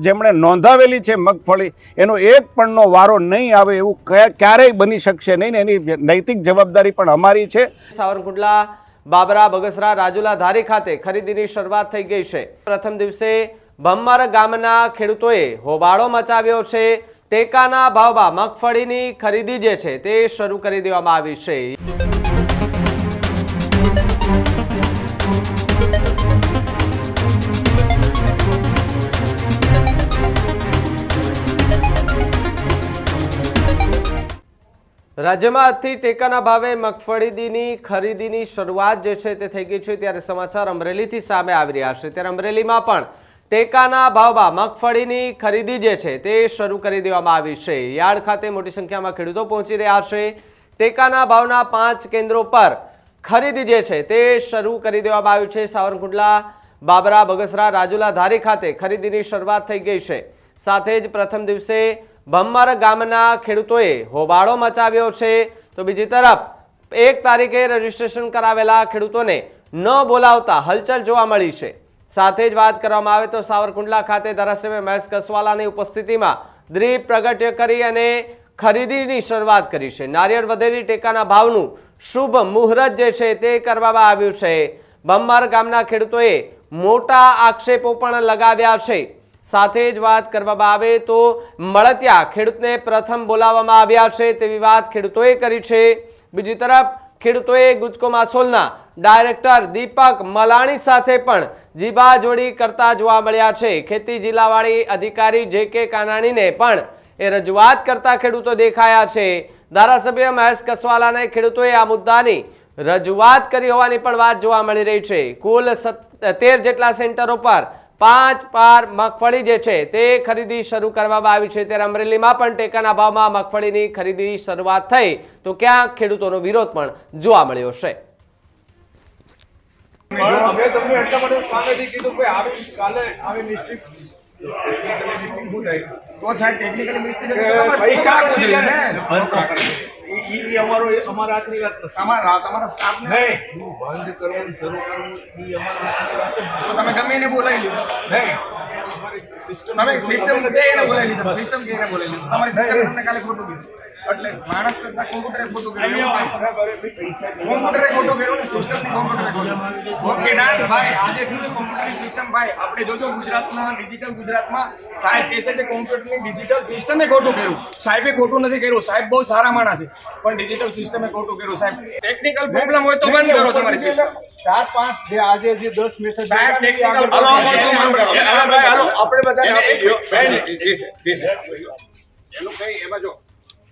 જેમણે નોંધાવેલી છે મગફળી, એનો એક પણનો વારો નહીં આવે એવું ક્યા- ક્યારેય બની શકશે નહીં ને એની નૈતિક જવાબદારી પણ અમારી છે. સાવરકુંડલા, બાબરા, બગસરા, રાજુલા, ધારી ખાતે ખરીદીની શરૂઆત થઈ ગઈ છે. પ્રથમ દિવસે ભમ્મર ગામના ખેડૂતોએ હોબાળો મચાવ્યો છે. ટેકાના ભાવમાં મગફળીની ખરીદી જે છે તે શરૂ કરી દેવામાં આવી છે. રાજ્યમાં આજથી ટેકાના ભાવે મગફળીની ખરીદીની શરૂઆત જે છે તે થઈ ગઈ છે ત્યારે સમાચાર અમરેલીથી સામે આવી રહ્યા છે. ત્યારે અમરેલીમાં પણ ટેકાના ભાવમાં મગફળીની ખરીદી જે છે તે શરૂ કરી દેવામાં આવી છે. યાર્ડ ખાતે મોટી સંખ્યામાં ખેડૂતો પહોંચી રહ્યા છે. ટેકાના ભાવના પાંચ કેન્દ્રો પર ખરીદી જે છે તે શરૂ કરી દેવામાં આવ્યું છે. સાવરકુંડલા, બાબરા, બગસરા, રાજુલા, ધારી ખાતે ખરીદીની શરૂઆત થઈ ગઈ છે. સાથે જ પ્રથમ દિવસે ભમ્મર ગામના ખેડૂતોએ હોબાળો મચાવ્યો છે. તો બીજી તરફ, એક તારીખે રજીસ્ટ્રેશન કરાવેલા ખેડૂતોને ન બોલાવતા હલચલ જોવા મળી છે. સાથે જ વાત કરવામાં આવે તો સાવરકુંડલા ખાતે ધારાસભ્ય મહેશ કસવાલાની ઉપસ્થિતિમાં દ્રીપ પ્રગટ્ય કરી અને ખરીદીની શરૂઆત કરી છે. નારિયેળ વધેરી ટેકાના ભાવનું શુભ મુહૂર્ત જે છે તે કરવામાં આવ્યું છે. ભમ્મર ગામના ખેડૂતોએ મોટા આક્ષેપો પણ લગાવ્યા છે. સાથે જ વાત કરવામાં આવે તો મળતિયા ખેડૂતને પ્રથમ બોલાવવામાં આવ્યા છે. તેવી વાત ખેડૂતોએ કરી છે. બીજી તરફ ખેડૂતોએ ગુજકો માસોલના ડાયરેક્ટર દીપક મલાણી સાથે પણ જીબા જોડી કરતા જોવા મળ્યા છે. ખેતી જિલ્લાવાળી અધિકારી જે કે કાનાણીને પણ એ રજૂઆત કરતા ખેડૂતો દેખાયા છે. ધારાસભ્ય મહેશ કસવાલાને ખેડૂતોએ આ મુદ્દાની રજૂઆત કરી હોવાની પણ વાત જોવા મળી રહી છે. કુલ તેર જેટલા સેન્ટરો પર પાંચ પાર મગફળી જે છે તે ખરીદી શરૂ કરવામાં આવી છે. ત્યારે અમરેલીમાં પણ ટેકાના ભાવમાં મગફળીની ખરીદી શરૂઆત થઈ. તો ક્યાંક ખેડૂતોનો વિરોધ પણ જોવા મળ્યો છે. અમે તમને એટલા માટે સામેથી કીધું કે આવી કાલે આવી મિસ્ટેક તો સાહેબ ટેકનિકલી મિસ્ત્રી પૈસા ને? ઈ અમારો અમારા હાથની વાત નથી. તમારા તમારા સ્ટાફ નહીં. હું બંધ કરવાનું શરૂ કરવું ઈ અમારા હાથની વાત તો તમે ગમે એને બોલાવી લો નહીં. તમે સિસ્ટમ કે એને બોલાવી લીધો? સિસ્ટમ કે એને બોલાવી લીધો? તમારી સિસ્ટમ તમને કાલે ખોટું કીધું. એટલે માણસ કરતા કોમ્પ્યુટરે ખોટું કર્યું કોમ્પ્યુટરે ખોટું કર્યું ને સિસ્ટમની કોમ્પ્યુટરે ખોટું ઓકે ના ભાઈ આજે શું કોમ્પ્યુટરની સિસ્ટમ ભાઈ આપણે જોજો ગુજરાતમાં ડિજિટલ ગુજરાતમાં સાહેબ કહે છે કે કોમ્પ્યુટરની ડિજિટલ સિસ્ટમે ખોટું કર્યું સાહેબે ખોટું નથી કર્યું સાહેબ બહુ સારા માણસ છે પણ ડિજિટલ સિસ્ટમે ખોટું કર્યું સાહેબ ટેકનિકલ પ્રોબ્લેમ હોય તો બંધ કરો તમારી સિસ્ટમ ચાર પાંચ જે આજે જે દસ મેસેજ સાહેબ, ટેકનિકલ આપણે એક- એનું કઈ એમાં જો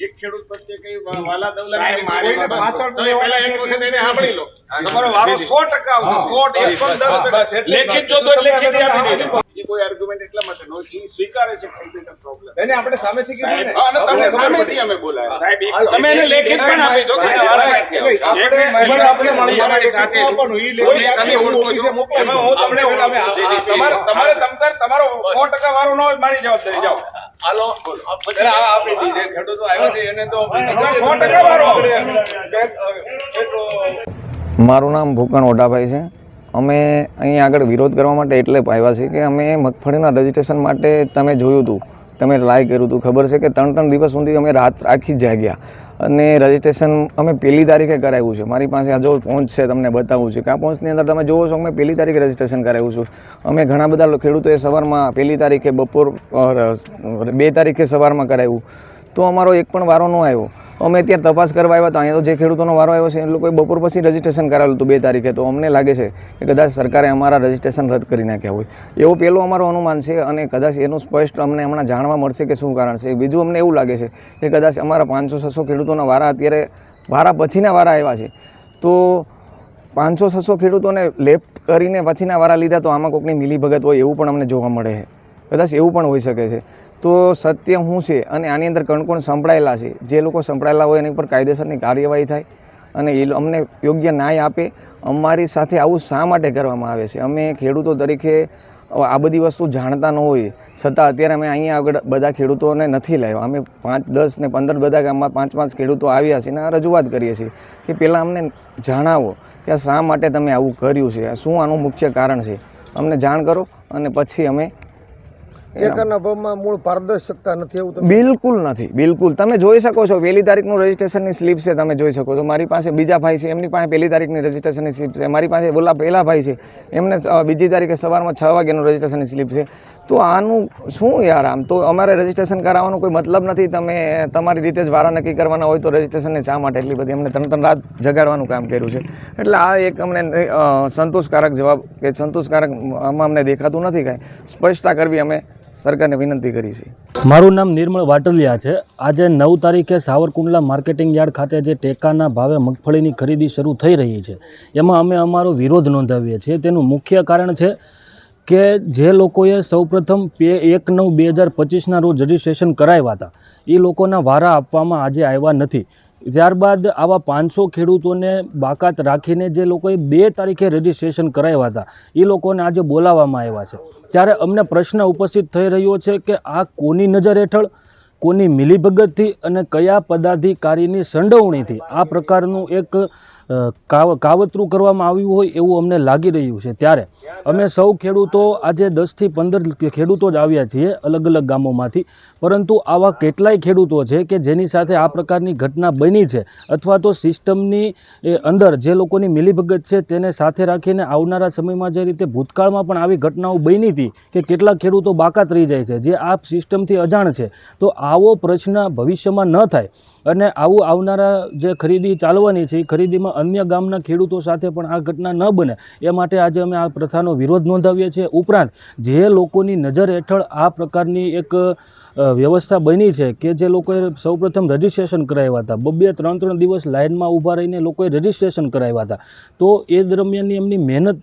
એક ખેડૂત પ્રત્યે કઈ વાલા દવલા પાછળ પહેલા એક વખત એને સાંભળી લો. તમારો વારો દીદી. સો ટકા આવશે સો એકસો ને દસ બસ, ટકા. એટલી જ લેખિત જો તો લેખિત આપી દેજો. એ કોઈ આર્ગ્યુમેન્ટ એટલા માટે નો એ સ્વીકારે છે ટેકનિકલ પ્રોબ્લેમ એને આપણે સામેથી કીધું ને. અને તમને સામેથી અમે બોલાયા. સાહેબ તમે એને લેખિત પણ આપી દો. કે એના વારા નથી આવતા. આપણે મને આપણે મારી સાથે આપવાનું, ઈ લેખિત તમે ઓળખો છો. એમાં હું તમને આપણે ઓળખું આ- છું. આ- તમારે તમારે તમારો સો ટકા વારો ન હોય મારી જવાબદારી જાઓ. હાલો. એટલે આ આપણી જે ખેડૂતો આવ્યા છે એને તો સો ટકા વારો. મારું નામ ભૂકણ ઓઢાભાઈ છે. અમે અહીં આગળ વિરોધ કરવા માટે એટલે આવ્યા છીએ કે અમે મગફળીના રજીસ્ટ્રેશન માટે તમે જોયું હતું. તમે લાઈ કર્યું હતું, ખબર છે કે ત્રણ ત્રણ દિવસ સુધી અમે રાત આખી જાગ્યા અને રજીસ્ટ્રેશન અમે પહેલી તારીખે કરાવ્યું છે. મારી પાસે આ જો પહોંચ છે તમને બતાવું છે કે આ પહોંચની અંદર તમે જોવો છો, અમે પહેલી તારીખે રજિસ્ટ્રેશન કરાવ્યું છું. અમે ઘણા બધા ખેડૂતોએ સવારમાં પહેલી તારીખે બપોર બે તારીખે સવારમાં કરાવ્યું. તો અમારો એક પણ વારો ન આવ્યો. અમે અત્યારે તપાસ કરવા આવ્યા હતા. અહીંયા તો જે ખેડૂતોનો વારો આવ્યો છે એ લોકોએ બપોર પછી રજીસ્ટ્રેશન કરાવેલું હતું બે તારીખે. તો અમને લાગે છે કે કદાચ સરકારે અમારા રજીસ્ટ્રેશન રદ કરી નાખ્યા હોય. એવું પહેલું અમારું અનુમાન છે અને કદાચ એનું સ્પષ્ટ અમને હમણાં જાણવા મળશે કે શું કારણ છે. બીજું અમને એવું લાગે છે કે કદાચ અમારા પાંચસો, છસો ખેડૂતોના વારા અત્યારે વારા પછીના વારા આવ્યા છે. તો પાંચસો, છસો ખેડૂતોને લેફ્ટ કરીને પછીના વારા લીધા તો આમાં કોઈકની મિલીભગત હોય એવું પણ અમને જોવા મળે છે. કદાચ એવું પણ હોઈ શકે છે. તો સત્ય શું છે અને આની અંદર કોણ કોણ સંભળાયેલા છે. જે લોકો સંભળાયેલા હોય એની પર કાયદેસરની કાર્યવાહી થાય અને એ અમને યોગ્ય ન્યાય આપે. અમારી સાથે આવું શા માટે કરવામાં આવે છે? અમે ખેડૂતો તરીકે આ બધી વસ્તુ જાણતા ન હોય છતાં અત્યારે અમે અહીંયા આગળ બધા ખેડૂતોને નથી લાવ્યા. અમે પાંચ, દસ ને પંદર બધા ગામમાં પાંચ પાંચ ખેડૂતો આવ્યા છે અને રજૂઆત કરીએ છીએ કે પહેલાં અમને જણાવો કે શા માટે તમે આવું કર્યું છે? શું આનું મુખ્ય કારણ છે? અમને જાણ કરો અને પછી અમે ટેકાના ભાવમાં મૂળ પારદર્શકતા નથી એવું બિલકુલ નથી બિલકુલ. તમે જોઈ શકો છો પહેલી તારીખનું રજીસ્ટ્રેશનની સ્લીપ છે તમે જોઈ શકો છો. મારી પાસે બીજા ભાઈ છે એમની પાસે પહેલી તારીખની રજીસ્ટ્રેશનની સ્લીપ છે. મારી પાસે બોલા પહેલા ભાઈ છે એમને બીજી તારીખે સવારમાં છ વાગ્યાનું રજીસ્ટ્રેશનની સ્લીપ છે. તો આનું શું યાર આમ? તો અમારે રજીસ્ટ્રેશન કરાવવાનો કોઈ મતલબ નથી. તમે તમારી રીતે જ વારા નક્કી કરવાના હોય તો રજીસ્ટ્રેશનને શા માટે એટલી બધી? અમને ત્રણ ત્રણ રાત જગાડવાનું કામ કર્યું છે. એટલે આ એક અમને સંતોષકારક જવાબ કે સંતોષકારક આમાં અમને દેખાતું નથી કાંઈ. સ્પષ્ટતા કરવી અમે સરકારને વિનંતી કરી છે. મારું નામ નિર્મળ વાટલિયા છે. આજે નવ તારીખે સાવરકુંડલા માર્કેટિંગ યાર્ડ ખાતે જે ટેકાના ભાવે મગફળીની ખરીદી શરૂ થઈ રહી છે, એમાં અમે અમારો વિરોધ નોંધાવીએ છીએ. તેનું મુખ્ય કારણ છે કે જે લોકોએ સૌપ્રથમ પે એક નવ બે હજાર પચીસના રોજ રજિસ્ટ્રેશન કરાવ્યા હતા એ લોકોના વારા આપવામાં આજે આવ્યા નથી. ત્યારબાદ આવા પાંચસો ખેડૂતોને બાકાત રાખીને જે લોકોએ બે તારીખે રજિસ્ટ્રેશન કરાવ્યા હતા, એ લોકોને આજે બોલાવવામાં આવ્યા છે. ત્યારે અમને પ્રશ્ન ઉપસ્થિત થઈ રહ્યો છે કે આ કોની નજર હેઠળ, કોની મિલીભગતથી અને કયા પદાધિકારીની સંડોવણીથી આ પ્રકારનું એક કાવતરું કરવામાં આવ્યું હોય એવું અમને લાગી રહ્યું છે ત્યારે. અમે સૌ ખેડૂતો આજે દસથી પંદર ખેડૂતો જ આવ્યા છીએ અલગ અલગ ગામોમાંથી. પરંતુ આવા કેટલાય ખેડૂતો છે કે જેની સાથે આ પ્રકારની ઘટના બની છે અથવા તો સિસ્ટમની અંદર જે લોકોની મિલીભગત છે તેને સાથે રાખીને આવનારા સમયમાં જે રીતે ભૂતકાળમાં પણ આવી ઘટનાઓ બની હતી કે કેટલાક ખેડૂતો બાકાત રહી જાય છે, જે આ સિસ્ટમથી અજાણ છે, તો આવો પ્રશ્ન ભવિષ્યમાં ન થાય. અને આવું આવનારા જે ખરીદી ચાલવાની છે, એ ખરીદીમાં અન્ય ગામના ખેડૂતો સાથે પણ આ ઘટના ન બને. એ માટે આજે અમે આ પ્રથાનો વિરોધ નોંધાવીએ છીએ. ઉપરાંત, જે લોકોની નજર હેઠળ આ પ્રકારની એક વ્યવસ્થા બની છે કે જે લોકોએ સૌપ્રથમ રજિસ્ટ્રેશન કરાવ્યા હતા. બબ્બે ત્રણ ત્રણ દિવસ લાઇનમાં ઊભા રહીને લોકોએ રજિસ્ટ્રેશન કરાવ્યા હતા. તો એ દરમિયાનની એમની મહેનત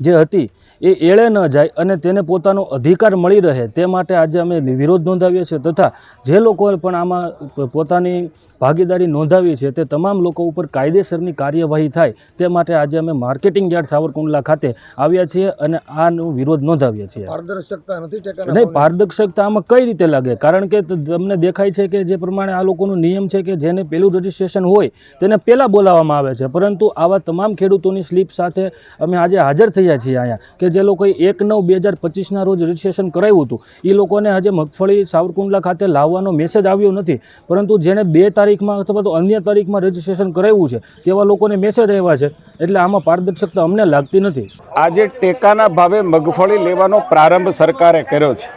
જે હતી એ એળે ન જાય અને તેને પોતાનો અધિકાર મળી રહે તે માટે આજે અમે વિરોધ નોંધાવીએ છીએ તથા જે લોકોએ પણ આમાં પોતાની ભાગીદારી નોંધાવી છે તે તમામ લોકો ઉપર કાયદેસરની કાર્યવાહી થાય તે માટે આજે અમે માર્કેટિંગ યાર્ડ સાવરકુંડલા ખાતે આવ્યા છીએ અને આનો વિરોધ નોંધાવીએ છીએ પારદર્શકતા નથી નહીં? પારદર્શકતા આમાં કઈ રીતે લાગે કારણ કે તમને દેખાય છે કે જે પ્રમાણે આ લોકોનો નિયમ છે કે જેને પહેલું રજિસ્ટ્રેશન હોય તેને પહેલાં બોલાવવામાં આવે છે પરંતુ આવા તમામ ખેડૂતોની સ્લીપ સાથે અમે આજે હાજર થયા છીએ અહીંયા કે જે લોકોએ એક નવ બે હજાર પચીસના રોજ રજિસ્ટ્રેશન કરાવ્યું હતું એ લોકોને આજે મગફળી સાવરકુંડલા ખાતે લાવવાનો મેસેજ આવ્યો નથી. પરંતુ જેણે બે તારીખમાં અથવા તો અન્ય તારીખમાં રજિસ્ટ્રેશન કરાવ્યું છે, તેવા લોકોને મેસેજ આવ્યા છે. એટલે આમાં પારદર્શકતા અમને લાગતી નથી. આજે ટેકાના ભાવે મગફળી લેવાનો પ્રારંભ સરકારે કર્યો છે.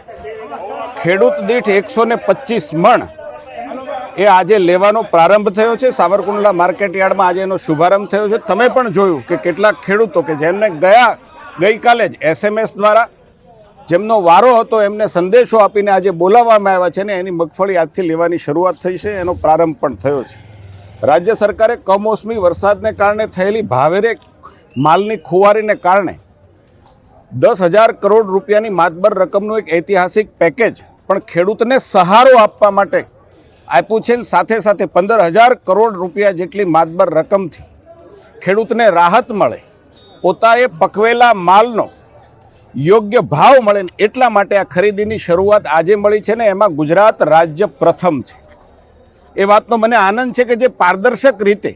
ખેડૂત દીઠ એકસો ને મણ એ આજે લેવાનો પ્રારંભ થયો છે. સાવરકુંડલા માર્કેટ યાર્ડમાં આજે એનો શુભારંભ થયો છે. તમે પણ જોયું કે કેટલાક ખેડૂતો કે જેમને ગયા ગઈકાલે જ એસએમએસ દ્વારા જેમનો વારો હતો એમને સંદેશો આપીને આજે બોલાવવામાં આવ્યા છે ને એની મગફળી આજથી લેવાની શરૂઆત થઈ છે, એનો પ્રારંભ પણ થયો છે. રાજ્ય સરકારે કમોસમી વરસાદને કારણે થયેલી ભાવેરે માલની ખુવારીને કારણે દસ હજાર કરોડ રૂપિયાની માતબર રકમનું એક ઐતિહાસિક પેકેજ પણ ખેડૂતને સહારો આપવા માટે આપ્યું છે ને સાથે સાથે પંદર હજાર કરોડ રૂપિયા જેટલી માતબર રકમથી ખેડૂતને રાહત મળે પોતાએ પકવેલા માલનો યોગ્ય ભાવ મળે ને એટલા માટે આ ખરીદીની શરૂઆત આજે મળી છે ને એમાં ગુજરાત રાજ્ય પ્રથમ છે. એ વાતનો મને આનંદ છે કે જે પારદર્શક રીતે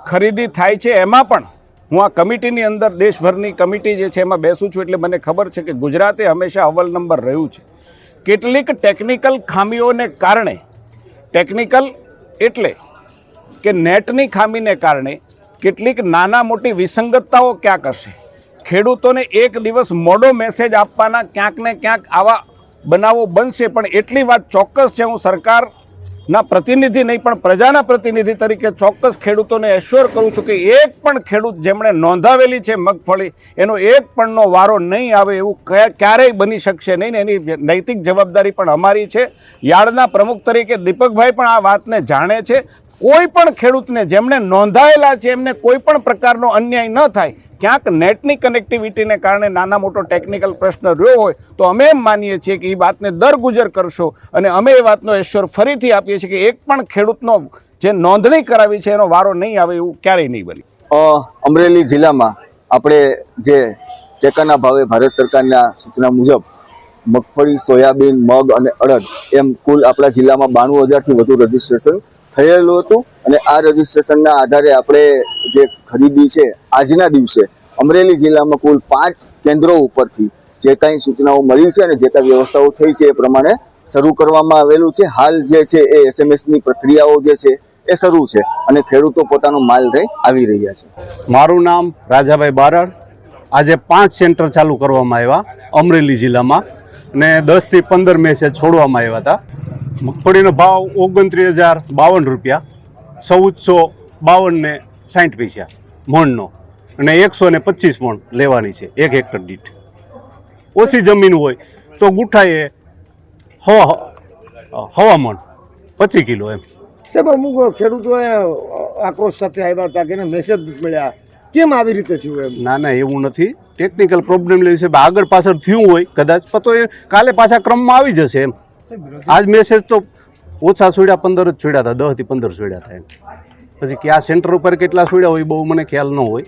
ખરીદી થાય છે એમાં પણ હું આ કમિટીની અંદર દેશભરની કમિટી જે છે એમાં બેસું છું એટલે મને ખબર છે કે ગુજરાતે હંમેશા અવ્વલ નંબર રહ્યું છે. કેટલીક ટેકનિકલ ખામીઓને કારણે, ટેકનિકલ એટલે કે નેટની ખામીને કારણે કેટલીક નાના મોટી વિસંગતતાઓ ક્યાંક હશે? ખેડૂતોને એક દિવસ મોડો મેસેજ આપવાના ક્યાંક ને ક્યાંક આવા બનાવો બનશે, પણ એટલી વાત ચોક્કસ છે, હું સરકારના પ્રતિનિધિ નહીં, પણ પ્રજાના પ્રતિનિધિ તરીકે ચોક્કસ ખેડૂતોને એશ્યોર કરું છું કે એક પણ ખેડૂત જેમણે નોંધાવેલી છે મગફળી, એનો એક પણનો વારો નહીં આવે એવું ક્યા- ક્યારેય બની શકશે નહીં ને એની નૈતિક જવાબદારી પણ અમારી છે. યાર્ડના પ્રમુખ તરીકે દીપકભાઈ પણ આ વાતને જાણે છે. કોઈ પણ ખેડૂતને જેમણે નોંધાયેલા છે, એમને કોઈ પણ પ્રકારનો અન્યાય ન થાય, ક્યાંક નેટની કનેક્ટિવિટીને કારણે નાના મોટો ટેકનિકલ પ્રશ્ન રહ્યો હોય, તો અમે એમ માનીએ છીએ કે એ વાતને દરગુજર કરશો અને અમે એ વાતનો એશ્યોર ફરીથી આપીએ છીએ કે એક પણ ખેડૂતનો જે નોંધણી કરાવી છે, એનો વારો નહીં આવે એવું ક્યારેય નહીં બને. અમરેલી જિલ્લામાં આપણે જે ટેકાના ભાવે ભારત સરકારના સૂચના મુજબ મગફળી, સોયાબીન, મગ અને અડદ એમ કુલ આપણા જિલ્લામાં બાણું હજારથી વધુ રજીસ્ટ્રેશન થયેલું હતું અને આ રજીસ્ટ્રેશનના આધારે આપણે જે ખરીદી છે, આજના દિવસે અમરેલી જિલ્લામાં કુલ પાંચ કેન્દ્રો ઉપરથી જે કાંઈ સૂચનાઓ મળી છે અને જે કાંઈ વ્યવસ્થાઓ થઈ છે એ પ્રમાણે શરૂ કરવામાં આવેલું છે. હાલ જે છે એ એસએમએસની પ્રક્રિયાઓ જે છે એ શરૂ છે અને ખેડૂતો પોતાનો માલ લઈ આવી રહ્યા છે. મારું નામ રાજાભાઈ બારડ. આજે પાંચ સેન્ટર ચાલુ કરવામાં આવ્યા અમરેલી જિલ્લામાં ને દસથી પંદર મેસેજ છોડવામાં આવ્યા હતા. મગફળીનો ભાવ ઓગણત્રીસ હજાર બાવન રૂપિયા. ચૌદસો બાવન ને સાઠ પૈસા મણનો. અને એકસો ને પચીસ મણ લેવાની છે એક હેક્ટર દીઠ. ઓછી જમીન હોય તો ગુઠાએ હવા હવા મણ પચીસ કિલો એમ. સાહેબ અમુક ખેડૂતોએ આક્રોશ સાથે આવ્યા હતા કે મેસેજ મળ્યા. કેમ આવી રીતે થયું એમ? ના ના એવું નથી. ટેકનિકલ પ્રોબ્લેમ લેવી છે. આગળ પાછળ થયું હોય કદાચ તો એ કાલે પાછા ક્રમમાં આવી જશે એમ. આજ મેસેજ તો ઓછા છોડ્યા પંદર જ છોડ્યા હતા દસથી પંદર છોડ્યા હતા એમ. પછી કયા સેન્ટર ઉપર કેટલા છોડ્યા હોય બહુ મને ખ્યાલ ન હોય.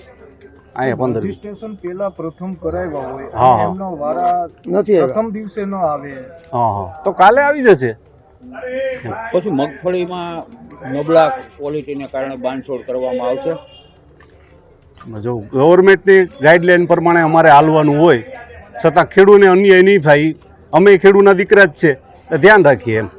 અહીંયા પંદર રજીસ્ટ્રેશન પેલા પ્રથમ કરાવ્યા હોય હા, હા. એમનો વારા નથી પ્રથમ દિવસે ન આવે. હા હા. તો કાલે આવી જશે? પછી મગફળીમાં નબળા ક્વોલિટીને કારણે બાંધછોડ કરવામાં આવશે. જો ગવર્મેન્ટની ગાઈડલાઈન પ્રમાણે અમારે હાલવાનું હોય છતાં ખેડૂને અન્યાય નહીં થાય. અમે ખેડૂના દીકરા જ છે. ધ્યાન રાખીએ એમ